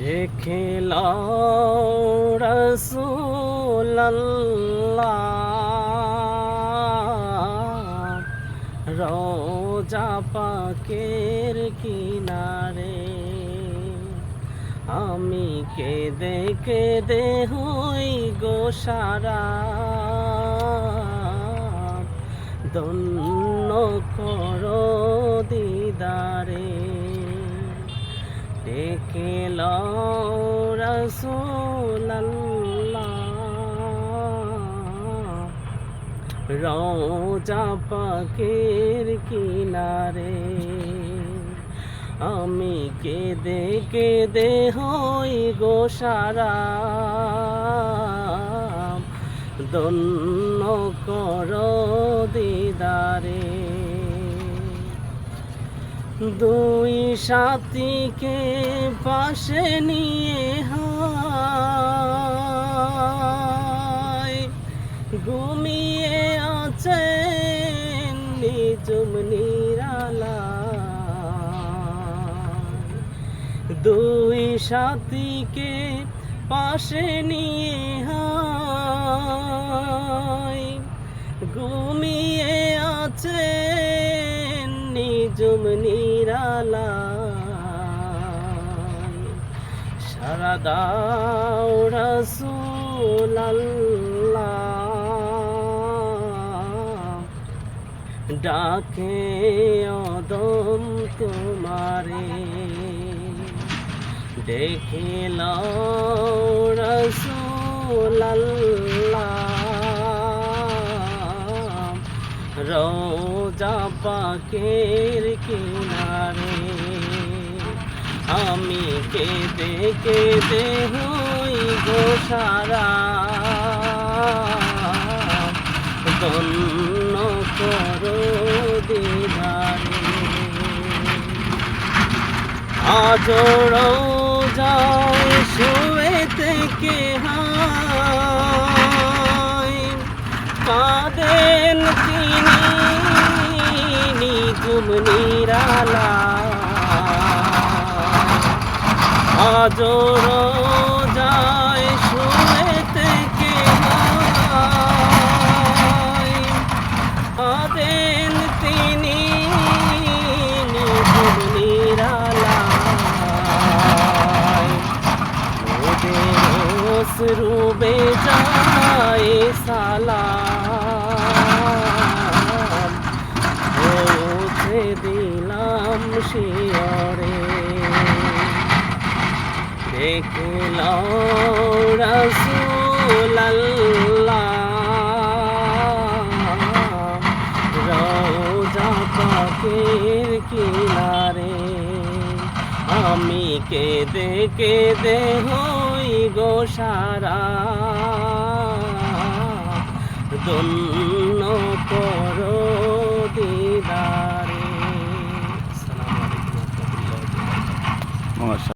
দেখে রসুল্লাহ রোজা পাকের কিনারে। আমি কেঁদে কেঁদে হই গো সারা। দন্য করো দিদারে রসুল্লাহ রোজা পাকের কিনারে আমি কেঁদে কেঁদে হই গো সারা। দন্য কর দিদারে। দুই সাথীকে পাশে নিয়ে হায়। ঘুমিয়ে আছেন নিজুম নিরালা। দুই সাথীকে পাশে নিয়ে হায়। ঘুমিয়ে আছেন নিজুম নিরালা সারা দাও রসুল্লাহ ডাকে অদম তোমারে। দেখিল রসুল্লাহ রোজা পাকের কিনারে। আমি কেঁদে কেঁদে হই গো সারা। করো দিদারে। আজড়ো যাও শুয়ে থেকে হায় কাঁদেন তিনি আজড়ো যায় থেকে হায় আদেন তিনি রূপে যায় পৌঁছে দিলাম শিয়রে। রসুল্লাহ রোজা পাকের কিনারে আমি কেঁদে কেঁদে হই গো সারা। দন্য করো দিদারে।